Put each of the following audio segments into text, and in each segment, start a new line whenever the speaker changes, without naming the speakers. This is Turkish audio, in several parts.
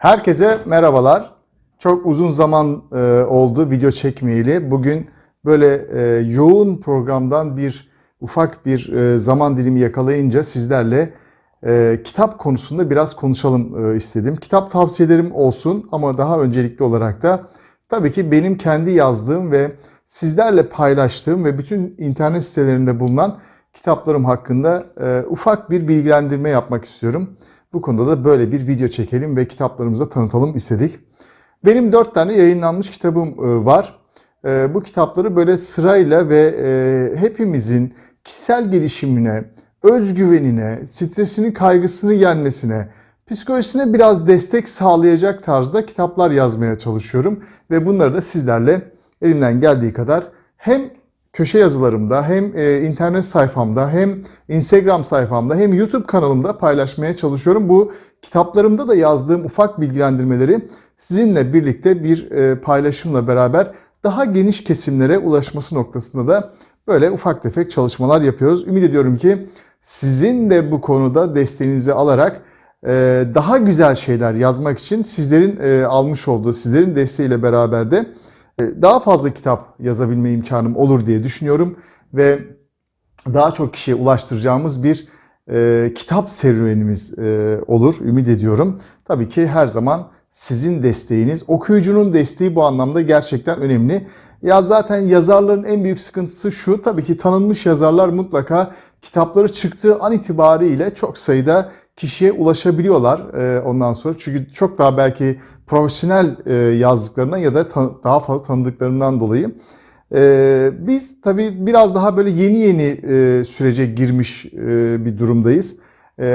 Herkese merhabalar. Çok uzun zaman e, oldu video çekmeyeli. Bugün böyle e, yoğun programdan bir ufak bir e, zaman dilimi yakalayınca sizlerle e, kitap konusunda biraz konuşalım e, istedim. Kitap tavsiyelerim olsun ama daha öncelikli olarak da tabii ki benim kendi yazdığım ve sizlerle paylaştığım ve bütün internet sitelerinde bulunan kitaplarım hakkında e, ufak bir bilgilendirme yapmak istiyorum. Bu konuda da böyle bir video çekelim ve kitaplarımızı tanıtalım istedik. Benim dört tane yayınlanmış kitabım e, var. E, Bu kitapları böyle sırayla ve e, hepimizin kişisel gelişimine, özgüvenine, stresini, kaygısını yenmesine, psikolojisine biraz destek sağlayacak tarzda kitaplar yazmaya çalışıyorum. Ve bunları da sizlerle elimden geldiği kadar hem köşe yazılarımda hem e, internet sayfamda hem Instagram sayfamda hem YouTube kanalımda paylaşmaya çalışıyorum. Bu kitaplarımda da yazdığım ufak bilgilendirmeleri sizinle birlikte bir e, paylaşımla beraber daha geniş kesimlere ulaşması noktasında da böyle ufak tefek çalışmalar yapıyoruz. Ümit ediyorum ki sizin de bu konuda desteğinizi alarak e, daha güzel şeyler yazmak için sizlerin e, almış olduğu, sizlerin desteğiyle beraber de daha fazla kitap yazabilme imkanım olur diye düşünüyorum ve daha çok kişiye ulaştıracağımız bir e, kitap serüvenimiz e, olur ümit ediyorum. Tabii ki her zaman sizin desteğiniz, okuyucunun desteği bu anlamda gerçekten önemli. Ya zaten yazarların en büyük sıkıntısı şu, tabii ki tanınmış yazarlar mutlaka kitapları çıktığı an itibariyle çok sayıda kişiye ulaşabiliyorlar e, ondan sonra. Çünkü çok daha belki profesyonel e, yazdıklarından ya da daha fazla tanıdıklarından dolayı. E, biz tabii biraz daha böyle yeni yeni sürece girmiş bir durumdayız.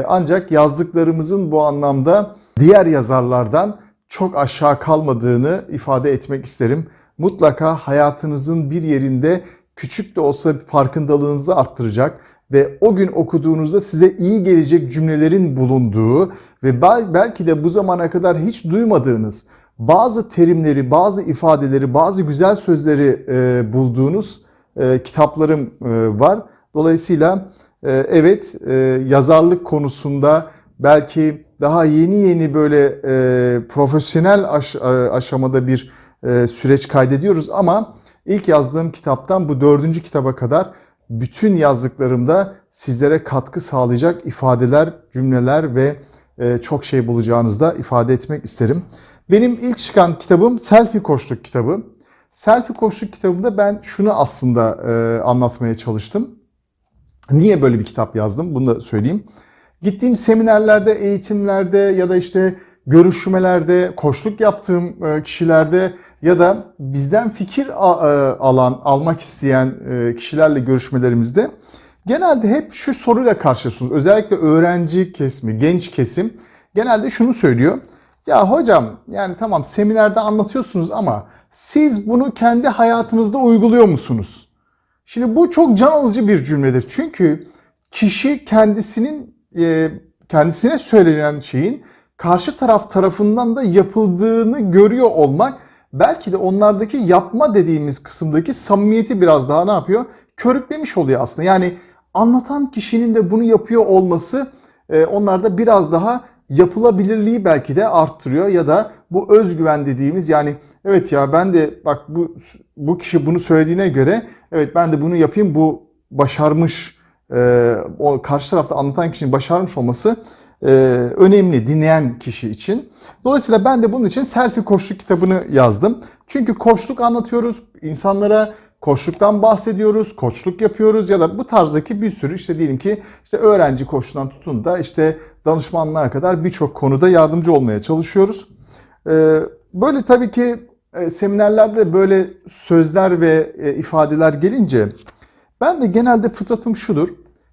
Ancak yazdıklarımızın bu anlamda diğer yazarlardan çok aşağı kalmadığını ifade etmek isterim. Mutlaka hayatınızın bir yerinde küçük de olsa farkındalığınızı arttıracak ve o gün okuduğunuzda size iyi gelecek cümlelerin bulunduğu ve bel- belki de bu zamana kadar hiç duymadığınız bazı terimleri, bazı ifadeleri, bazı güzel sözleri e, bulduğunuz e, kitaplarım e, var. Dolayısıyla e, evet e, yazarlık konusunda belki daha yeni yeni böyle e, profesyonel aş- e, aşamada bir e, süreç kaydediyoruz ama ilk yazdığım kitaptan bu dördüncü kitaba kadar bütün yazdıklarımda sizlere katkı sağlayacak ifadeler, cümleler ve e, çok şey bulacağınızı da ifade etmek isterim. Benim ilk çıkan kitabım Selfie Koçluk kitabı. Selfie Koçluk kitabında ben şunu aslında e, anlatmaya çalıştım. Niye böyle bir kitap yazdım bunu da söyleyeyim. Gittiğim seminerlerde, eğitimlerde ya da işte görüşmelerde, koçluk yaptığım e, kişilerde ya da bizden fikir e, alan, almak isteyen e, kişilerle görüşmelerimizde genelde hep şu soruyla karşılaşıyorsunuz. Özellikle öğrenci kesimi, genç kesim genelde şunu söylüyor. Ya hocam yani tamam seminerde anlatıyorsunuz ama siz bunu kendi hayatınızda uyguluyor musunuz? Şimdi bu çok can alıcı bir cümledir. Çünkü kişi kendisinin kendisine söylenen şeyin karşı taraf tarafından da yapıldığını görüyor olmak belki de onlardaki yapma dediğimiz kısımdaki samimiyeti biraz daha ne yapıyor? Körüklemiş oluyor aslında. Yani anlatan kişinin de bunu yapıyor olması e, onlarda biraz daha yapılabilirliği belki de arttırıyor ya da bu özgüven dediğimiz yani evet ya ben de bak bu bu kişi bunu söylediğine göre evet ben de bunu yapayım bu başarmış e, o karşı tarafta anlatan kişinin başarmış olması e, önemli dinleyen kişi için. Dolayısıyla ben de bunun için selfie koçluk kitabını yazdım. Çünkü koçluk anlatıyoruz insanlara koçluktan bahsediyoruz, koçluk yapıyoruz ya da bu tarzdaki bir sürü işte diyelim ki işte öğrenci koçluğundan tutun da işte danışmanlığa kadar birçok konuda yardımcı olmaya çalışıyoruz. Ee, Böyle tabii ki e, seminerlerde böyle sözler ve e, ifadeler gelince ben de genelde fıtratım şudur.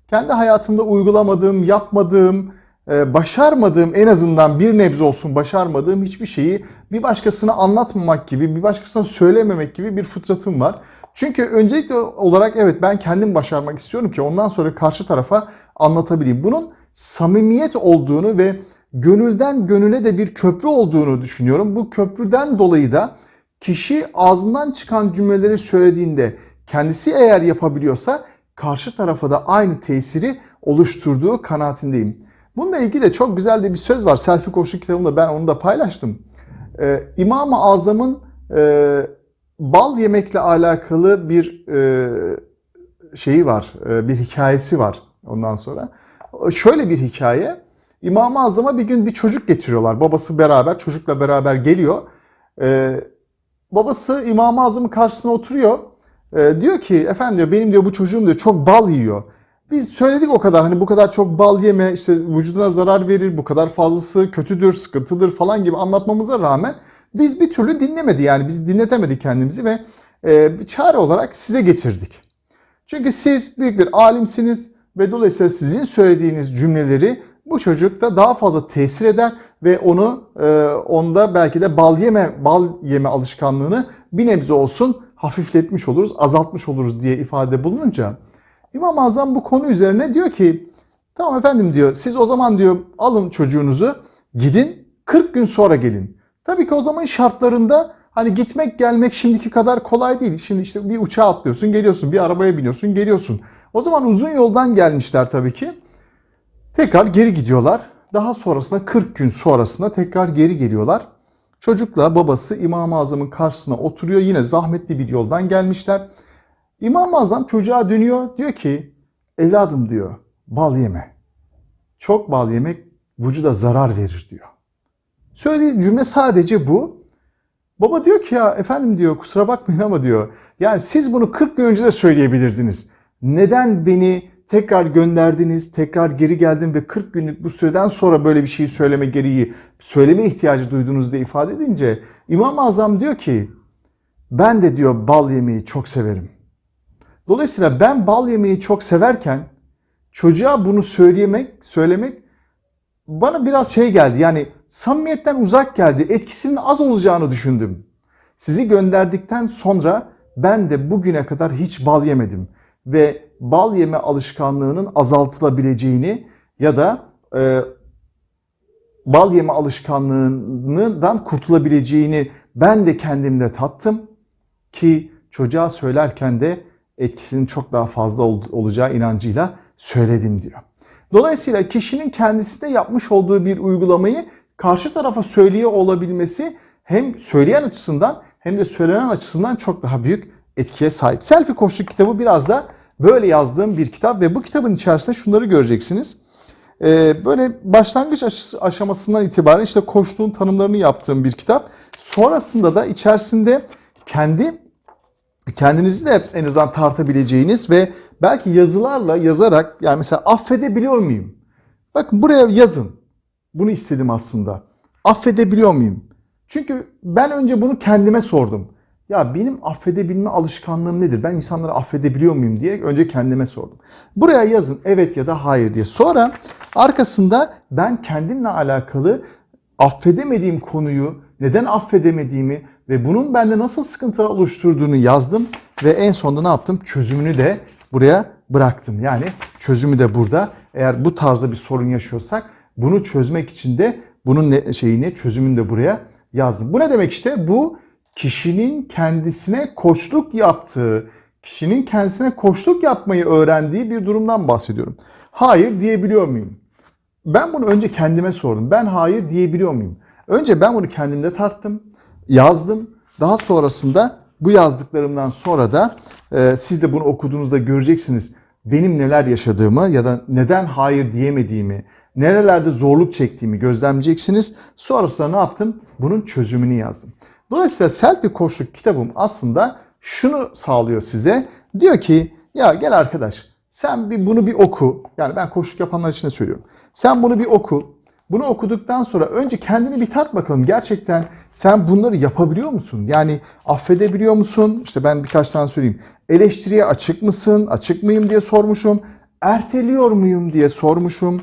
Kendi hayatımda uygulamadığım, yapmadığım, e, başarmadığım en azından bir nebze olsun başarmadığım hiçbir şeyi bir başkasına anlatmamak gibi, bir başkasına söylememek gibi bir fıtratım var. Çünkü öncelikle olarak evet ben kendim başarmak istiyorum ki ondan sonra karşı tarafa anlatabileyim. Bunun samimiyet olduğunu ve gönülden gönüle de bir köprü olduğunu düşünüyorum. Bu köprüden dolayı da kişi ağzından çıkan cümleleri söylediğinde kendisi eğer yapabiliyorsa karşı tarafa da aynı tesiri oluşturduğu kanaatindeyim. Bununla ilgili de çok güzel de bir söz var. Selfie Koşu kitabımda ben onu da paylaştım. Ee, İmam-ı Azam'ın e, bal yemekle alakalı bir e, şeyi var, e, bir hikayesi var ondan sonra. Şöyle bir hikaye. İmam-ı Azam'a bir gün bir çocuk getiriyorlar. Babası beraber, çocukla beraber geliyor. Ee, babası İmam-ı Azam'ın karşısına oturuyor. Ee, diyor ki efendim diyor benim diyor bu çocuğum diyor çok bal yiyor. Biz söyledik o kadar hani bu kadar çok bal yeme işte vücuduna zarar verir bu kadar fazlası kötüdür sıkıntıdır falan gibi anlatmamıza rağmen biz bir türlü dinlemedi yani biz dinletemedik kendimizi ve e, bir çare olarak size getirdik. Çünkü siz büyük bir alimsiniz ve dolayısıyla sizin söylediğiniz cümleleri bu çocukta daha fazla tesir eder ve onu e, onda belki de bal yeme bal yeme alışkanlığını bir nebze olsun hafifletmiş oluruz, azaltmış oluruz diye ifade bulununca İmam-ı Azam bu konu üzerine diyor ki tamam efendim diyor siz o zaman diyor alın çocuğunuzu gidin 40 gün sonra gelin. Tabii ki o zaman şartlarında hani gitmek gelmek şimdiki kadar kolay değil. Şimdi işte bir uçağa atlıyorsun geliyorsun bir arabaya biniyorsun geliyorsun. O zaman uzun yoldan gelmişler tabii ki. Tekrar geri gidiyorlar. Daha sonrasında 40 gün sonrasında tekrar geri geliyorlar. Çocukla babası İmam-ı Azam'ın karşısına oturuyor. Yine zahmetli bir yoldan gelmişler. İmam-ı Azam çocuğa dönüyor. Diyor ki evladım diyor bal yeme. Çok bal yemek vücuda zarar verir diyor. Söylediği cümle sadece bu. Baba diyor ki ya efendim diyor kusura bakmayın ama diyor yani siz bunu 40 gün önce de söyleyebilirdiniz. Neden beni tekrar gönderdiniz, tekrar geri geldim ve 40 günlük bu süreden sonra böyle bir şeyi söyleme gereği, söyleme ihtiyacı duydunuz diye ifade edince İmam-ı Azam diyor ki ben de diyor bal yemeyi çok severim. Dolayısıyla ben bal yemeyi çok severken çocuğa bunu söylemek, söylemek bana biraz şey geldi. Yani samimiyetten uzak geldi. Etkisinin az olacağını düşündüm. Sizi gönderdikten sonra ben de bugüne kadar hiç bal yemedim ve bal yeme alışkanlığının azaltılabileceğini ya da e, bal yeme alışkanlığından kurtulabileceğini ben de kendimde tattım ki çocuğa söylerken de etkisinin çok daha fazla ol- olacağı inancıyla söyledim diyor. Dolayısıyla kişinin kendisinde yapmış olduğu bir uygulamayı karşı tarafa söylüyor olabilmesi hem söyleyen açısından hem de söylenen açısından çok daha büyük etkiye sahip. Selfie Koçluk kitabı biraz da böyle yazdığım bir kitap ve bu kitabın içerisinde şunları göreceksiniz. Ee, böyle başlangıç aş- aşamasından itibaren işte koçluğun tanımlarını yaptığım bir kitap. Sonrasında da içerisinde kendi kendinizi de en azından tartabileceğiniz ve belki yazılarla yazarak yani mesela affedebiliyor muyum? Bakın buraya yazın. Bunu istedim aslında. Affedebiliyor muyum? Çünkü ben önce bunu kendime sordum. Ya benim affedebilme alışkanlığım nedir? Ben insanları affedebiliyor muyum diye önce kendime sordum. Buraya yazın evet ya da hayır diye. Sonra arkasında ben kendimle alakalı affedemediğim konuyu, neden affedemediğimi ve bunun bende nasıl sıkıntılar oluşturduğunu yazdım ve en sonunda ne yaptım? Çözümünü de buraya bıraktım. Yani çözümü de burada. Eğer bu tarzda bir sorun yaşıyorsak bunu çözmek için de bunun ne, şeyini, çözümünü de buraya yazdım. Bu ne demek işte? Bu kişinin kendisine koçluk yaptığı, kişinin kendisine koçluk yapmayı öğrendiği bir durumdan bahsediyorum. Hayır diyebiliyor muyum? Ben bunu önce kendime sordum. Ben hayır diyebiliyor muyum? Önce ben bunu kendimde tarttım, yazdım. Daha sonrasında bu yazdıklarımdan sonra da e, siz de bunu okuduğunuzda göreceksiniz. Benim neler yaşadığımı ya da neden hayır diyemediğimi, nerelerde zorluk çektiğimi gözlemleyeceksiniz. Sonrasında ne yaptım? Bunun çözümünü yazdım. Dolayısıyla Selfie Koçluk kitabım aslında şunu sağlıyor size. Diyor ki ya gel arkadaş sen bir bunu bir oku. Yani ben koçluk yapanlar için de söylüyorum. Sen bunu bir oku. Bunu okuduktan sonra önce kendini bir tart bakalım. Gerçekten sen bunları yapabiliyor musun? Yani affedebiliyor musun? İşte ben birkaç tane söyleyeyim. Eleştiriye açık mısın? Açık mıyım diye sormuşum. Erteliyor muyum diye sormuşum.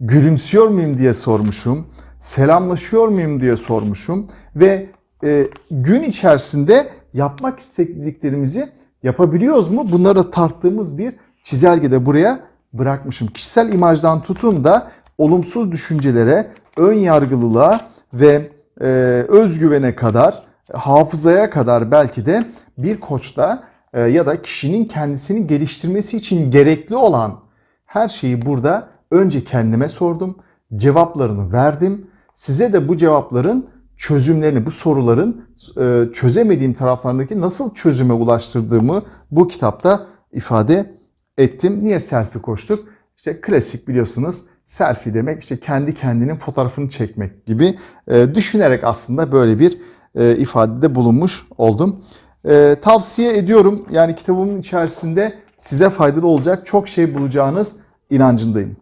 Gülümsüyor muyum diye sormuşum. Selamlaşıyor muyum diye sormuşum. Ve e, gün içerisinde yapmak istediklerimizi yapabiliyoruz mu? Bunları da tarttığımız bir çizelgede buraya bırakmışım. Kişisel imajdan tutun da olumsuz düşüncelere, ön yargılılığa ve e, özgüvene kadar, hafızaya kadar belki de bir koçta e, ya da kişinin kendisini geliştirmesi için gerekli olan her şeyi burada önce kendime sordum, cevaplarını verdim. Size de bu cevapların çözümlerini, bu soruların e, çözemediğim taraflarındaki nasıl çözüme ulaştırdığımı bu kitapta ifade ettim. Niye selfie koştuk? İşte klasik biliyorsunuz selfie demek işte kendi kendinin fotoğrafını çekmek gibi e, düşünerek aslında böyle bir e, ifadede bulunmuş oldum. E, tavsiye ediyorum yani kitabımın içerisinde size faydalı olacak çok şey bulacağınız inancındayım.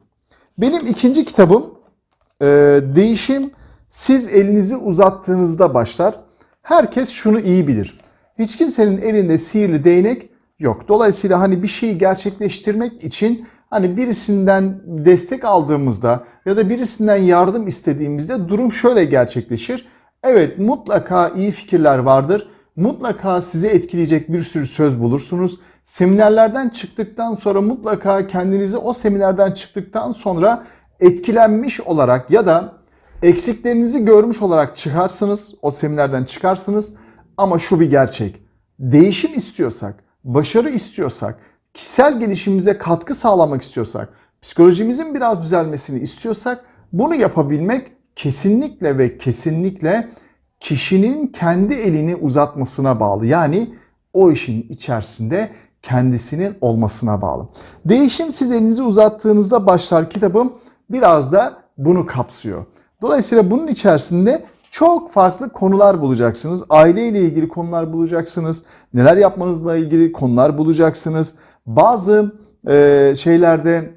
Benim ikinci kitabım e, Değişim Siz Elinizi Uzattığınızda Başlar. Herkes şunu iyi bilir. Hiç kimsenin elinde sihirli değnek yok. Dolayısıyla hani bir şeyi gerçekleştirmek için hani birisinden destek aldığımızda ya da birisinden yardım istediğimizde durum şöyle gerçekleşir. Evet mutlaka iyi fikirler vardır. Mutlaka sizi etkileyecek bir sürü söz bulursunuz. Seminerlerden çıktıktan sonra mutlaka kendinizi o seminerden çıktıktan sonra etkilenmiş olarak ya da eksiklerinizi görmüş olarak çıkarsınız. O seminerden çıkarsınız. Ama şu bir gerçek. Değişim istiyorsak, başarı istiyorsak, kişisel gelişimimize katkı sağlamak istiyorsak, psikolojimizin biraz düzelmesini istiyorsak bunu yapabilmek kesinlikle ve kesinlikle kişinin kendi elini uzatmasına bağlı. Yani o işin içerisinde kendisinin olmasına bağlı. Değişim siz elinizi uzattığınızda başlar kitabım biraz da bunu kapsıyor. Dolayısıyla bunun içerisinde çok farklı konular bulacaksınız. Aile ile ilgili konular bulacaksınız. Neler yapmanızla ilgili konular bulacaksınız. Bazı e, şeylerde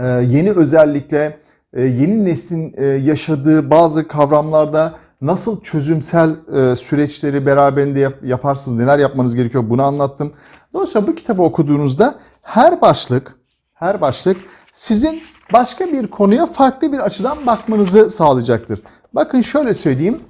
e, yeni özellikle e, yeni neslin e, yaşadığı bazı kavramlarda nasıl çözümsel e, süreçleri beraberinde yap, yaparsınız, neler yapmanız gerekiyor bunu anlattım. Dolayısıyla bu kitabı okuduğunuzda her başlık, her başlık sizin başka bir konuya farklı bir açıdan bakmanızı sağlayacaktır. Bakın şöyle söyleyeyim.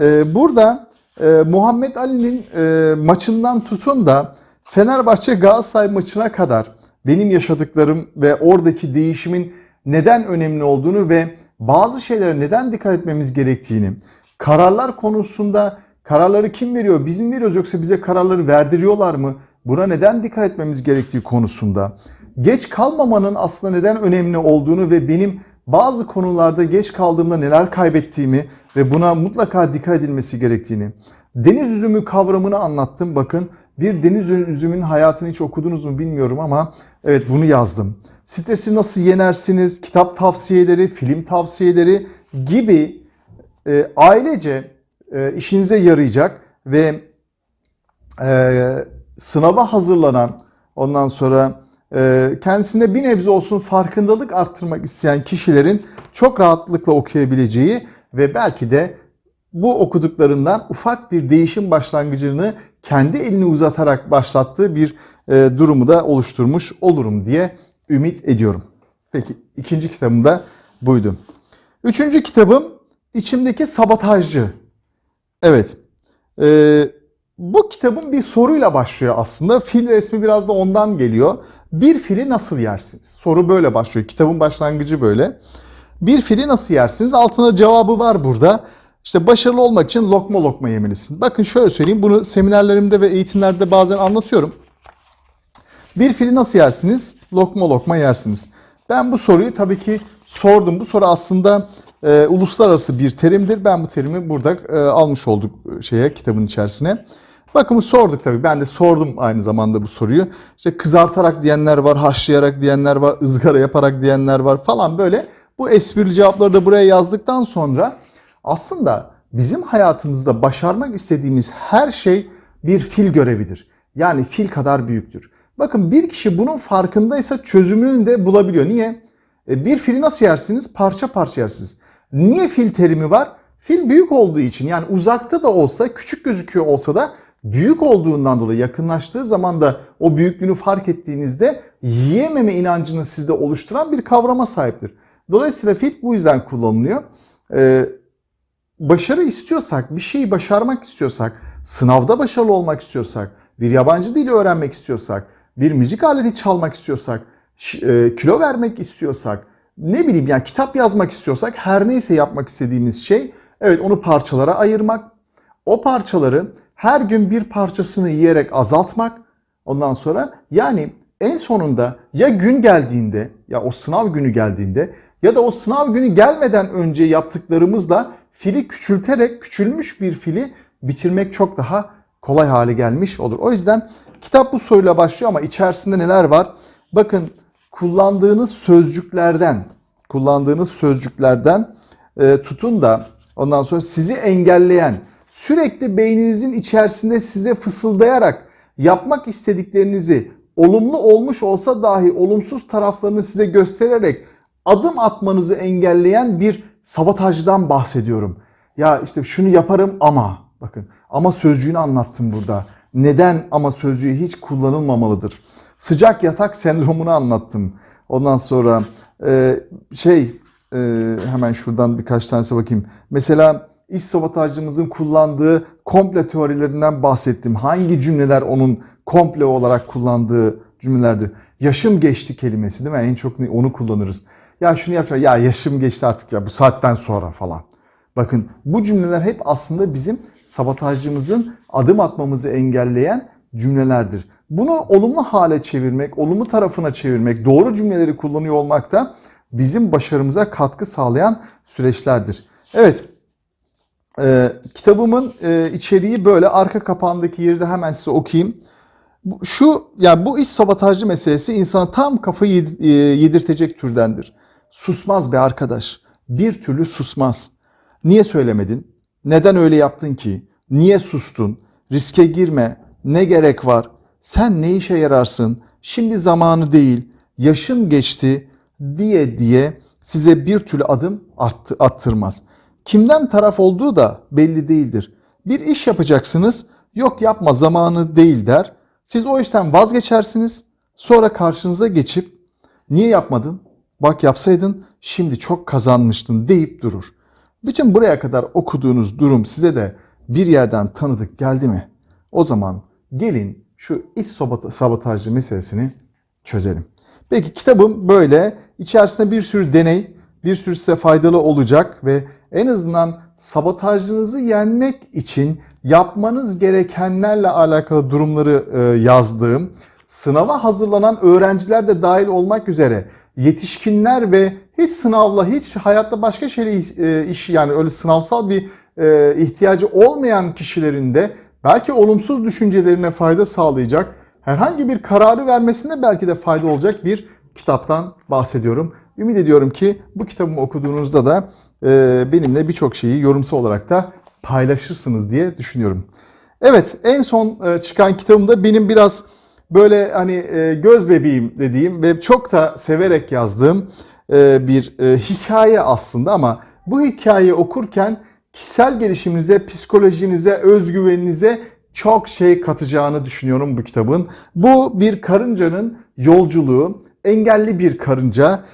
E, burada e, Muhammed Ali'nin e, maçından tutun da Fenerbahçe Galatasaray maçına kadar benim yaşadıklarım ve oradaki değişimin neden önemli olduğunu ve bazı şeylere neden dikkat etmemiz gerektiğini, kararlar konusunda kararları kim veriyor? Biz mi veriyoruz yoksa bize kararları verdiriyorlar mı? Buna neden dikkat etmemiz gerektiği konusunda. Geç kalmamanın aslında neden önemli olduğunu ve benim bazı konularda geç kaldığımda neler kaybettiğimi ve buna mutlaka dikkat edilmesi gerektiğini. Deniz üzümü kavramını anlattım. Bakın bir deniz üzümünün hayatını hiç okudunuz mu bilmiyorum ama evet bunu yazdım. Stresi nasıl yenersiniz, kitap tavsiyeleri, film tavsiyeleri gibi e, ailece e, işinize yarayacak ve e, sınava hazırlanan ondan sonra e, kendisinde bir nebze olsun farkındalık arttırmak isteyen kişilerin çok rahatlıkla okuyabileceği ve belki de bu okuduklarından ufak bir değişim başlangıcını kendi elini uzatarak başlattığı bir e, durumu da oluşturmuş olurum diye ümit ediyorum. Peki ikinci kitabım da buydu. Üçüncü kitabım İçimdeki Sabotajcı. Evet. E, bu kitabın bir soruyla başlıyor aslında. Fil resmi biraz da ondan geliyor. Bir fili nasıl yersiniz? Soru böyle başlıyor. Kitabın başlangıcı böyle. Bir fili nasıl yersiniz? Altına cevabı var burada. İşte başarılı olmak için lokma lokma yemelisin. Bakın şöyle söyleyeyim. Bunu seminerlerimde ve eğitimlerde bazen anlatıyorum. Bir fili nasıl yersiniz? Lokma lokma yersiniz. Ben bu soruyu tabii ki sordum. Bu soru aslında e, uluslararası bir terimdir. Ben bu terimi burada e, almış olduk e, şeye kitabın içerisine. Bakın sorduk tabii. Ben de sordum aynı zamanda bu soruyu. İşte kızartarak diyenler var, haşlayarak diyenler var, ızgara yaparak diyenler var falan böyle. Bu esprili cevapları da buraya yazdıktan sonra aslında bizim hayatımızda başarmak istediğimiz her şey bir fil görevidir. Yani fil kadar büyüktür. Bakın bir kişi bunun farkındaysa çözümünü de bulabiliyor. Niye? E, bir fili nasıl yersiniz? Parça parça yersiniz. Niye fil terimi var? Fil büyük olduğu için yani uzakta da olsa küçük gözüküyor olsa da büyük olduğundan dolayı yakınlaştığı zaman da o büyüklüğünü fark ettiğinizde yiyememe inancını sizde oluşturan bir kavrama sahiptir. Dolayısıyla fil bu yüzden kullanılıyor. Ee, başarı istiyorsak, bir şeyi başarmak istiyorsak, sınavda başarılı olmak istiyorsak, bir yabancı dili öğrenmek istiyorsak, bir müzik aleti çalmak istiyorsak, e, kilo vermek istiyorsak, ne bileyim yani kitap yazmak istiyorsak her neyse yapmak istediğimiz şey evet onu parçalara ayırmak. O parçaları her gün bir parçasını yiyerek azaltmak. Ondan sonra yani en sonunda ya gün geldiğinde ya o sınav günü geldiğinde ya da o sınav günü gelmeden önce yaptıklarımızla fili küçülterek küçülmüş bir fili bitirmek çok daha kolay hale gelmiş olur. O yüzden kitap bu soruyla başlıyor ama içerisinde neler var? Bakın kullandığınız sözcüklerden, kullandığınız sözcüklerden e, tutun da ondan sonra sizi engelleyen, sürekli beyninizin içerisinde size fısıldayarak yapmak istediklerinizi olumlu olmuş olsa dahi olumsuz taraflarını size göstererek adım atmanızı engelleyen bir sabotajdan bahsediyorum. Ya işte şunu yaparım ama bakın ama sözcüğünü anlattım burada. Neden ama sözcüğü hiç kullanılmamalıdır? Sıcak yatak sendromunu anlattım. Ondan sonra e, şey e, hemen şuradan birkaç tanesi bakayım. Mesela iş sabotajcımızın kullandığı komple teorilerinden bahsettim. Hangi cümleler onun komple olarak kullandığı cümlelerdir? Yaşım geçti kelimesi değil mi? En çok onu kullanırız. Ya şunu yapacağım. Ya yaşım geçti artık ya bu saatten sonra falan. Bakın bu cümleler hep aslında bizim sabotajcımızın adım atmamızı engelleyen cümlelerdir. Bunu olumlu hale çevirmek, olumlu tarafına çevirmek, doğru cümleleri kullanıyor olmak da bizim başarımıza katkı sağlayan süreçlerdir. Evet, e, kitabımın e, içeriği böyle. Arka kapağındaki yeri de hemen size okuyayım. Şu yani bu iş sabotajcı meselesi insana tam kafayı e, yedirtecek türdendir. Susmaz be arkadaş. Bir türlü susmaz. Niye söylemedin? Neden öyle yaptın ki? Niye sustun? Riske girme. Ne gerek var? Sen ne işe yararsın? Şimdi zamanı değil. Yaşın geçti diye diye size bir türlü adım attı, attırmaz. Kimden taraf olduğu da belli değildir. Bir iş yapacaksınız. Yok yapma zamanı değil der. Siz o işten vazgeçersiniz. Sonra karşınıza geçip niye yapmadın? Bak yapsaydın şimdi çok kazanmıştın deyip durur. Bütün buraya kadar okuduğunuz durum size de bir yerden tanıdık geldi mi? O zaman gelin şu iç sabota- sabotajcı meselesini çözelim. Peki kitabım böyle. İçerisinde bir sürü deney, bir sürü size faydalı olacak ve en azından sabotajınızı yenmek için yapmanız gerekenlerle alakalı durumları yazdığım, sınava hazırlanan öğrenciler de dahil olmak üzere yetişkinler ve hiç sınavla, hiç hayatta başka şeyle e, iş yani öyle sınavsal bir e, ihtiyacı olmayan kişilerin de belki olumsuz düşüncelerine fayda sağlayacak, herhangi bir kararı vermesinde belki de fayda olacak bir kitaptan bahsediyorum. Ümit ediyorum ki bu kitabımı okuduğunuzda da e, benimle birçok şeyi yorumsal olarak da paylaşırsınız diye düşünüyorum. Evet en son çıkan kitabımda benim biraz böyle hani e, göz bebeğim dediğim ve çok da severek yazdığım e, bir e, hikaye aslında ama bu hikayeyi okurken kişisel gelişiminize, psikolojinize, özgüveninize çok şey katacağını düşünüyorum bu kitabın. Bu bir karıncanın yolculuğu, engelli bir karınca,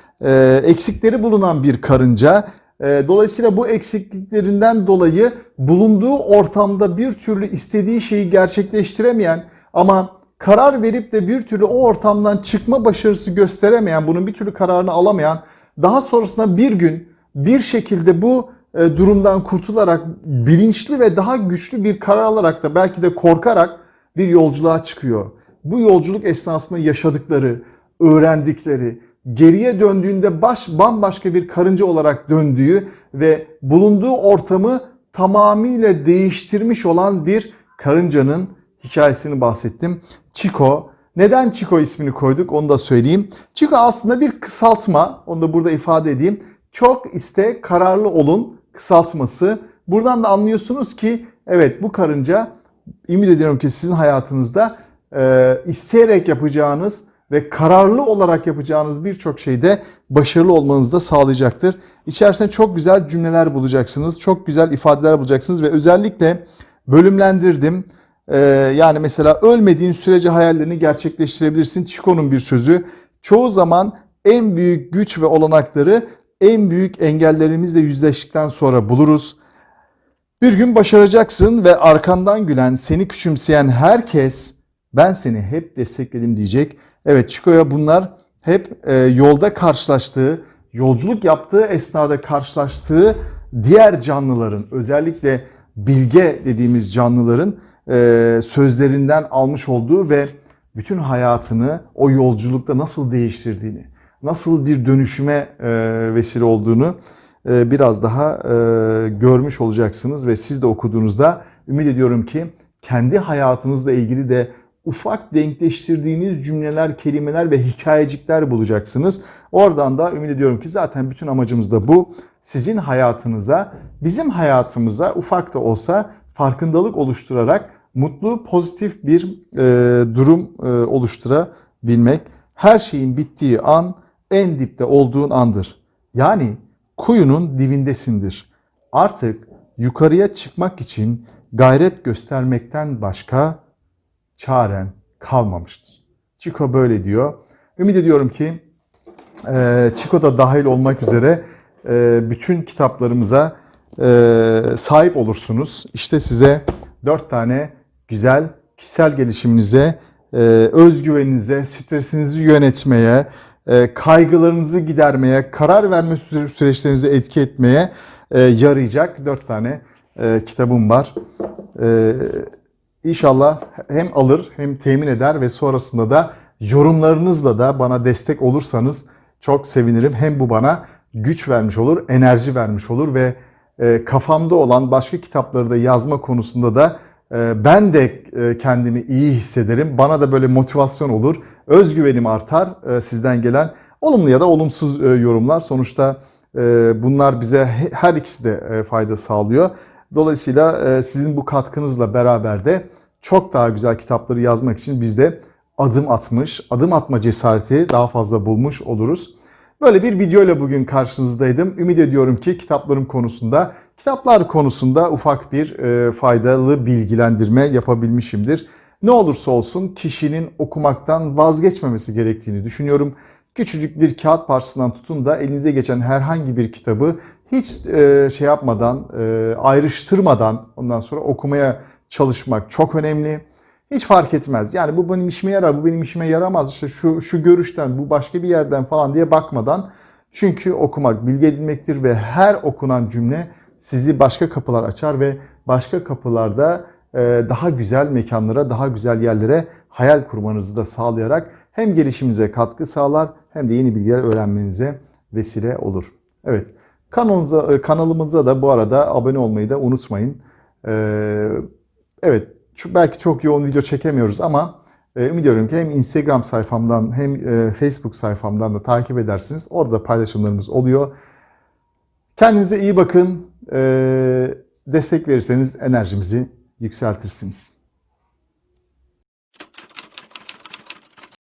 eksikleri bulunan bir karınca. Dolayısıyla bu eksikliklerinden dolayı bulunduğu ortamda bir türlü istediği şeyi gerçekleştiremeyen ama karar verip de bir türlü o ortamdan çıkma başarısı gösteremeyen, bunun bir türlü kararını alamayan, daha sonrasında bir gün bir şekilde bu e, durumdan kurtularak bilinçli ve daha güçlü bir karar alarak da belki de korkarak bir yolculuğa çıkıyor. Bu yolculuk esnasında yaşadıkları, öğrendikleri, geriye döndüğünde baş bambaşka bir karınca olarak döndüğü ve bulunduğu ortamı tamamıyla değiştirmiş olan bir karıncanın hikayesini bahsettim. Chico. Neden Chico ismini koyduk onu da söyleyeyim. Chico aslında bir kısaltma. Onu da burada ifade edeyim. Çok iste kararlı olun kısaltması. Buradan da anlıyorsunuz ki evet bu karınca ümit ediyorum ki sizin hayatınızda e, isteyerek yapacağınız ve kararlı olarak yapacağınız birçok şeyde başarılı olmanızı da sağlayacaktır. İçerisinde çok güzel cümleler bulacaksınız. Çok güzel ifadeler bulacaksınız ve özellikle bölümlendirdim. Ee, yani mesela ölmediğin sürece hayallerini gerçekleştirebilirsin. Chico'nun bir sözü. Çoğu zaman en büyük güç ve olanakları en büyük engellerimizle yüzleştikten sonra buluruz. Bir gün başaracaksın ve arkandan gülen, seni küçümseyen herkes ben seni hep destekledim diyecek. Evet Chico'ya bunlar hep e, yolda karşılaştığı, yolculuk yaptığı esnada karşılaştığı diğer canlıların özellikle bilge dediğimiz canlıların sözlerinden almış olduğu ve bütün hayatını o yolculukta nasıl değiştirdiğini, nasıl bir dönüşüme e, vesile olduğunu e, biraz daha e, görmüş olacaksınız ve siz de okuduğunuzda ümit ediyorum ki kendi hayatınızla ilgili de ufak denkleştirdiğiniz cümleler, kelimeler ve hikayecikler bulacaksınız. Oradan da ümit ediyorum ki zaten bütün amacımız da bu. Sizin hayatınıza, bizim hayatımıza ufak da olsa farkındalık oluşturarak mutlu, pozitif bir e, durum e, oluşturabilmek. Her şeyin bittiği an en dipte olduğun andır. Yani kuyunun dibindesindir. Artık yukarıya çıkmak için gayret göstermekten başka çaren kalmamıştır. Chico böyle diyor. Ümit ediyorum ki e, Chico da dahil olmak üzere e, bütün kitaplarımıza e, sahip olursunuz. İşte size dört tane güzel kişisel gelişiminize, e, özgüveninize, stresinizi yönetmeye, e, kaygılarınızı gidermeye, karar verme süre- süreçlerinizi etki etmeye e, yarayacak dört tane kitabım var. İnşallah hem alır hem temin eder ve sonrasında da yorumlarınızla da bana destek olursanız çok sevinirim. Hem bu bana güç vermiş olur, enerji vermiş olur ve kafamda olan başka kitapları da yazma konusunda da ben de e, kendimi iyi hissederim. Bana da böyle motivasyon olur. Özgüvenim artar e, sizden gelen olumlu ya da olumsuz e, yorumlar. Sonuçta bunlar bize he- her ikisi de fayda sağlıyor. Dolayısıyla sizin bu katkınızla beraber de çok daha güzel kitapları yazmak için biz de adım atmış, adım atma cesareti daha fazla bulmuş oluruz. Böyle bir videoyla bugün karşınızdaydım. Ümit ediyorum ki kitaplarım konusunda, kitaplar konusunda ufak bir e, faydalı bilgilendirme yapabilmişimdir. Ne olursa olsun kişinin okumaktan vazgeçmemesi gerektiğini düşünüyorum. Küçücük bir kağıt parçasından tutun da elinize geçen herhangi bir kitabı hiç e, şey yapmadan, e, ayrıştırmadan ondan sonra okumaya çalışmak çok önemli. Hiç fark etmez. Yani bu benim işime yarar, bu benim işime yaramaz. İşte şu şu görüşten, bu başka bir yerden falan diye bakmadan. Çünkü okumak bilgi edinmektir ve her okunan cümle sizi başka kapılar açar ve başka kapılarda e, daha güzel mekanlara, daha güzel yerlere hayal kurmanızı da sağlayarak hem gelişiminize katkı sağlar hem de yeni bilgiler öğrenmenize vesile olur. Evet. Kanalımıza, e, kanalımıza da bu arada abone olmayı da unutmayın. Ee, evet, belki çok yoğun video çekemiyoruz ama e, ümit ki hem Instagram sayfamdan hem e, Facebook sayfamdan da takip edersiniz. Orada paylaşımlarımız oluyor. Kendinize iyi bakın. Ee, destek verirseniz enerjimizi yükseltirsiniz.